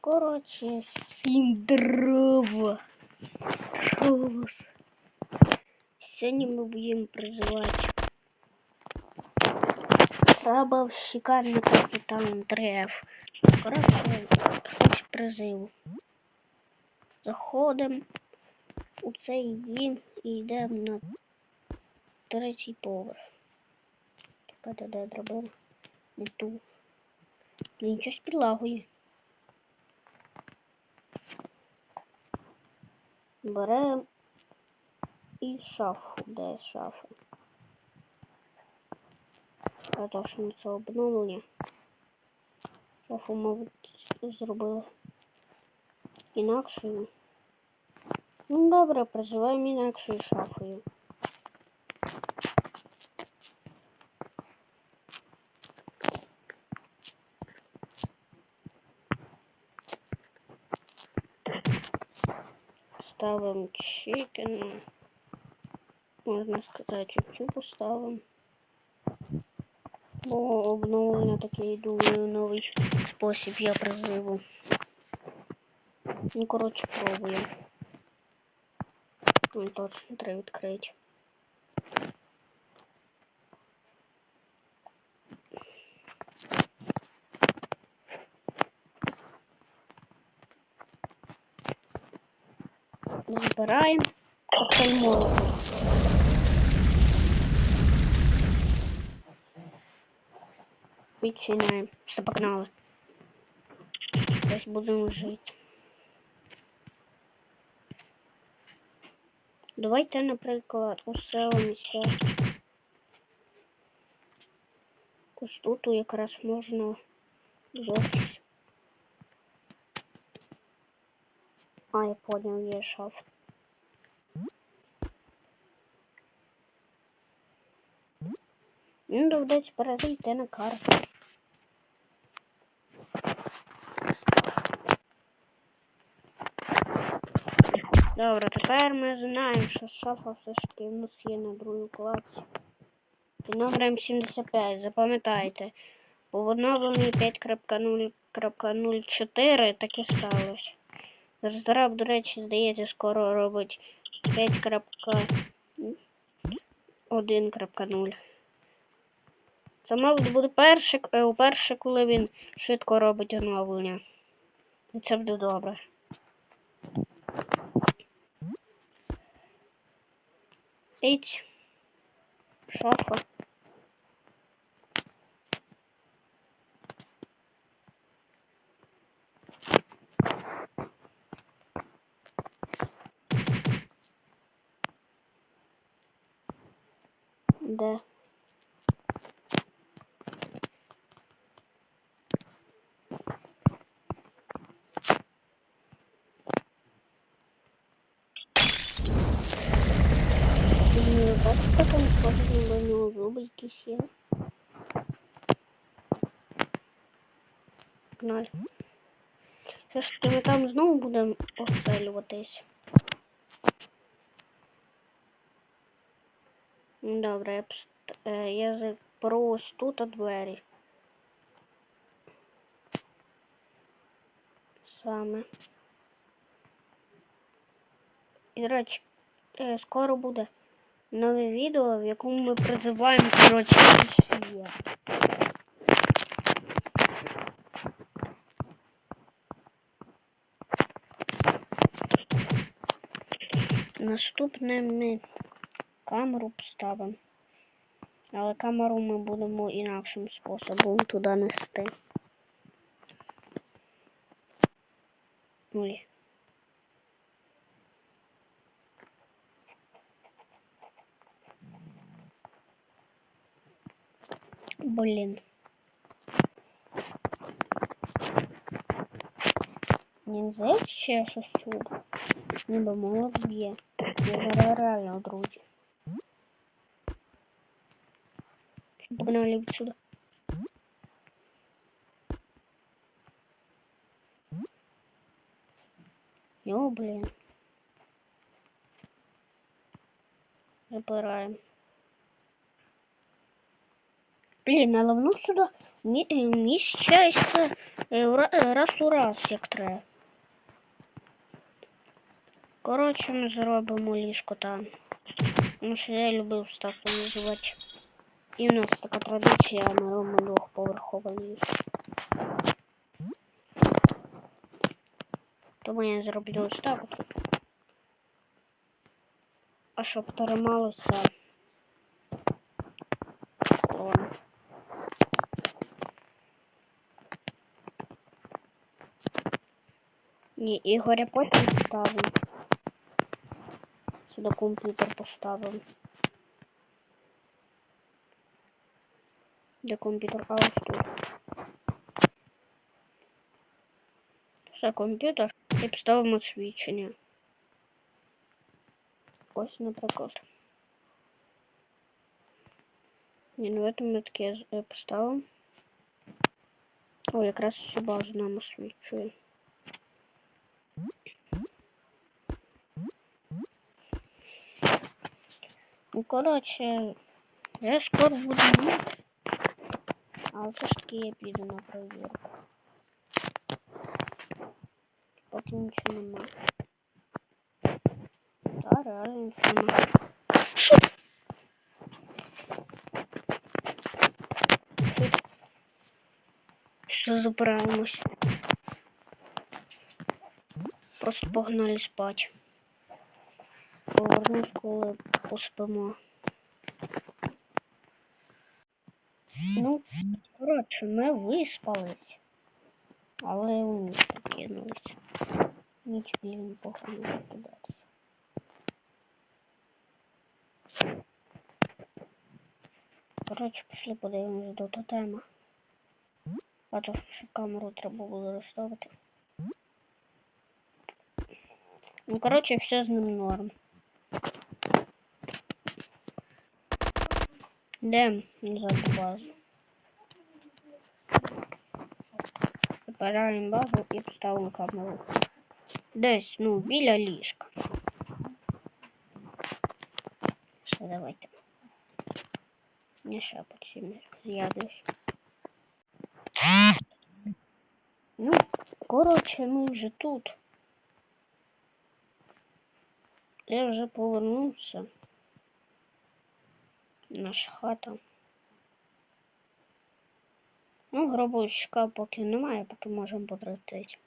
Коротше, всім дрова. Що у вас? Сьогодні ми будемо призивати краба в шикарний капітан древ. Коротше, хоч призиву. Заходимо у цей дім і йдемо на третій поверх. Така де де драбина? Не ту. Блін, щось підлагує. Беремо і шафу. Де шафа? А то, що ми це обновлення. Шафу, мабуть, зробили інакшою. Ну добре, проживаємо інакшою шафою. Ставим чикен. Можна сказати, цю поставимо. Бо обновлення такий думаю, новий спосіб я призиву. Ну, коротше, пробуємо. Ну, точно треба відкрити. Збираємо коктейль молоту. Відчиняємо. Все погнали. Десь будемо жити. Давайте, наприклад, уселимося. Ось тут якраз можна зовсім. А, я понял, є шаф. Ну, доведеться перейти на карту. Добре, тепер ми знаємо, що шафа все ж таки в нас є на другій кладці. Під номером 75, запам'ятайте. Бо в оновленні 5.0.04 таке сталося. Роздраб, до речі, здається, скоро робить 5.1.0. Це, мабуть, буде перше, е, коли він швидко робить оновлення. І це буде добре. Ить. Шафа. Да. Ну, бачите, там схоже на нього зуби якісь є. Погнали. Таки ми там знову будемо оселюватись. Добре, я, е, ось тут двері. Саме. І, до речі, е, скоро буде нове відео, в якому ми призиваємо, коротше, Росія. Наступне ми камеру поставимо. Але камеру ми будемо інакшим способом туди нести. Ой. Блін. Не здається, що я щось чув. Ніби молот б'є. Я зараз реально, друзі. Погнали відсюди. Йо, блін. Забираємо. Блін, але воно сюди вмі- е, вміщається е, в ра- е, раз у раз, як треба. Коротше, ми зробимо ліжко там. Тому що я любив так називати. І в нас така традиція, ми робимо двохповерхове ліжко. Тому я зроблю ось так. от. А щоб трималося. Ні, Ігоря потім ставимо. Сюди комп'ютер поставимо. Де комп'ютер? А ось тут. Все, комп'ютер. І поставимо свідчення. Ось, наприклад. Ні, ну в этом ми таке е, поставимо. О, якраз всю базу нам освічує. Ну, коротше, вже скоро буде таки я піду на перевірку. Поки нічого нема. Та реально. Що? Що забираємось? Просто погнали спать. Повернусь, коли поспимо. Ну, коротше, ми виспались. Але у ніч прикинулись. Ніч, блін, погано викидатися. Коротше, пішли подивимось до тотема. А то що камеру треба було розставити. Ну, коротше, все з ним норм. Йдемо назад до базу. Забираємо базу і поставимо камеру. Десь, ну, біля ліжка. Все, давайте. Не ще по цим з'явлюсь. Ну, коротше, ми вже тут. Я вже повернувся. Наша хата. Ну, гробовичка поки немає, поки можемо потрапити.